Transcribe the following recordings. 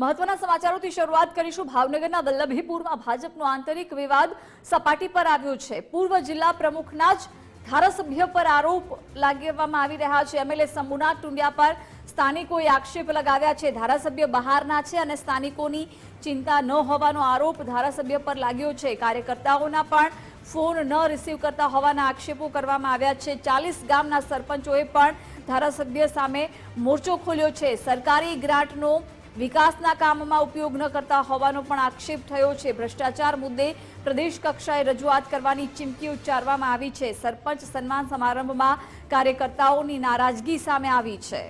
મહત્વના સમાચારોથી શરૂઆત કરીશું. ભાવનગરના વલ્લભીપુરમાં ભાજપનો આંતરિક વિવાદ સપાટી પર આવ્યો છે. પૂર્વ જિલ્લા પ્રમુખના જ ધારાસભ્ય પર આરોપ લાગવામાં આવી રહ્યા છે. એમએલએ શંભુનાથ ટુંડિયા પર સ્થાનિકોએ આક્ષેપ લગાવ્યા છે. ધારાસભ્ય બહારના છે અને સ્થાનિકોની ચિંતા ન હોવાનો આરોપ ધારાસભ્ય પર લાગ્યો છે. કાર્યકર્તાઓના પણ ફોન ન રિસીવ કરતા હોવાના આક્ષેપો કરવામાં આવ્યા છે. ચાલીસ ગામના સરપંચોએ પણ ધારાસભ્ય સામે મોરચો ખોલ્યો છે. સરકારી ગ્રાન્ટનો વિકાસના કામમાં ઉપયોગ ન કરતા હોવાનો પણ આક્ષેપ થયો છે. ભ્રષ્ટાચાર મુદ્દે પ્રદેશ કક્ષાએ રજૂઆત કરવાની ચીમકી ઉચ્ચારવામાં આવી છે. સરપંચ સન્માન સમારંભમાં કાર્યકર્તાઓની નારાજગી સામે આવી છે.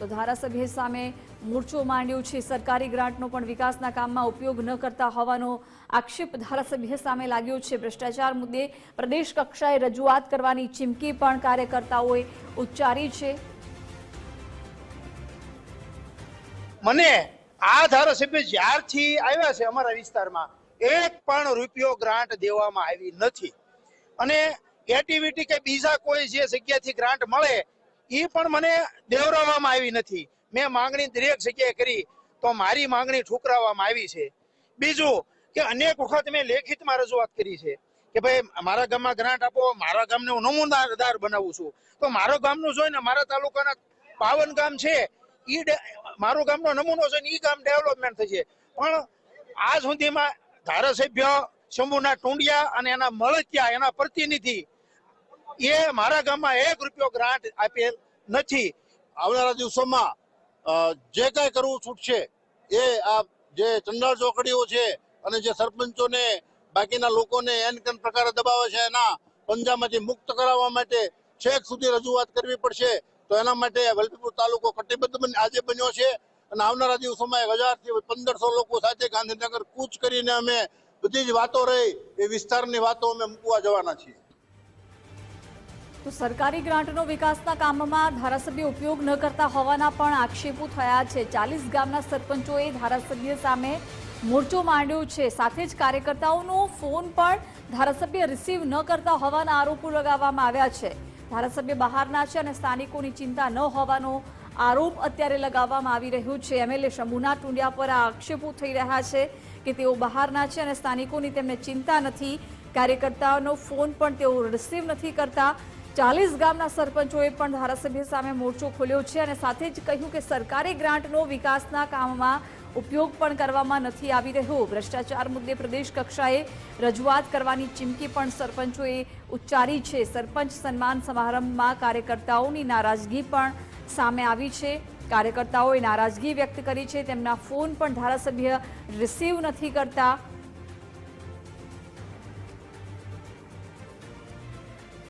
તો ધારાસભ્ય સામે મોરચો માંડ્યો છે. સરકારી ગ્રાન્ટનો પણ વિકાસના કામમાં ઉપયોગ ન કરતા હોવાનો આક્ષેપ ધારાસભ્ય સામે લાગ્યો છે. ભ્રષ્ટાચાર મુદ્દે પ્રદેશ કક્ષાએ રજૂઆત કરવાની ચીમકી પણ કાર્યકર્તાઓએ ઉચ્ચારી છે. મને આ ધારાસભ્ય જ્યારથી આવ્યા છે અમારા વિસ્તારમાં, એક પણ રૂપિયો ગ્રાન્ટ દેવામાં આવી નથી. અને એટીવીટી કે બીજા કોઈ જે જગ્યાથી ગ્રાન્ટ મળે એ પણ મને દેવરાવવામાં આવી નથી. મેં માંગણી દરેક જગ્યાએ કરી, તો મારી માંગણી ઠુકરાવવામાં આવી છે. બીજું કે અનેક વખત મેં લેખિતમાં રજૂઆત કરી છે કે ભાઈ, મારા ગામમાં ગ્રાન્ટ આપો, મારા ગામને હું નમૂનાદાર બનાવું છું. તો મારો ગામનું જોઈને મારા તાલુકાના પાવન ગામ છે ડે- મારું ગામનો નમૂનો છે ને એ ગામ ડેવલપમેન્ટ થશે. પણ આ સુધીમાં ધારાસભ્ય શંભુના ટુંડિયા અને એના મળતિયા, એના પ્રતિનિધિ, એ મારા ગામમાં એક રૂપિયો ગ્રાન્ટ આપેલ નથી. આવનારા દિવસોમાં જે કાંઈ કરવું છૂટશે, એ આ જે ચંડાળ ચોકડીઓ છે અને જે સરપંચોને, બાકીના લોકોને એન કેન પ્રકારે દબાવે છે એના પંજામાંથી મુક્ત કરાવવા માટે છેક સુધી રજૂઆત કરવી પડશે. તો એના માટે વલભીપુર તાલુકો કટિબદ્ધ બન- આજે બન્યો છે. અને આવનારા દિવસોમાં એક હજારથી પંદરસો લોકો સાથે ગાંધીનગર કૂચ કરીને અમે બધી જ વાતો રહી, એ વિસ્તારની વાતો અમે મૂકવા જવાના છીએ. તો સરકારી ગ્રાન્ટનો વિકાસના કામમાં ધારાસભ્ય ઉપયોગ ન કરતા હોવાના પણ આક્ષેપો થયા છે. ચાલીસ ગામના સરપંચોએ ધારાસભ્ય સામે મોરચો માંડ્યો છે. સાથે જ કાર્યકર્તાઓનો ફોન પણ ધારાસભ્ય રિસીવ ન કરતા હોવાના આરોપો લગાવવામાં આવ્યા છે. ધારાસભ્ય બહારના છે અને સ્થાનિકોની ચિંતા ન હોવાનો આરોપ અત્યારે લગાવવામાં આવી રહ્યો છે. એમએલએ શંભુના ટુંડિયા પર આ આક્ષેપો થઈ રહ્યા છે કે તેઓ બહારના છે અને સ્થાનિકોની તેમને ચિંતા નથી. કાર્યકર્તાઓનો ફોન પણ તેઓ રિસીવ નથી કરતા. ચાલીસ ગામના સરપંચોએ પણ ધારાસભ્ય સામે મોરચો ખોલ્યો છે અને સાથે જ કહ્યું કે સરકારી ગ્રાન્ટનો વિકાસના કામમાં ઉપયોગ પણ કરવામાં નથી આવી રહ્યો. ભ્રષ્ટાચાર મુદ્દે પ્રદેશ કક્ષાએ રજૂઆત કરવાની ચીમકી પણ સરપંચોએ ઉચ્ચારી છે. સરપંચ સન્માન સમારંભમાં કાર્યકર્તાઓની નારાજગી પણ સામે આવી છે. કાર્યકર્તાઓએ નારાજગી વ્યક્ત કરી છે. તેમના ફોન પણ ધારાસભ્ય રિસીવ નથી કરતા.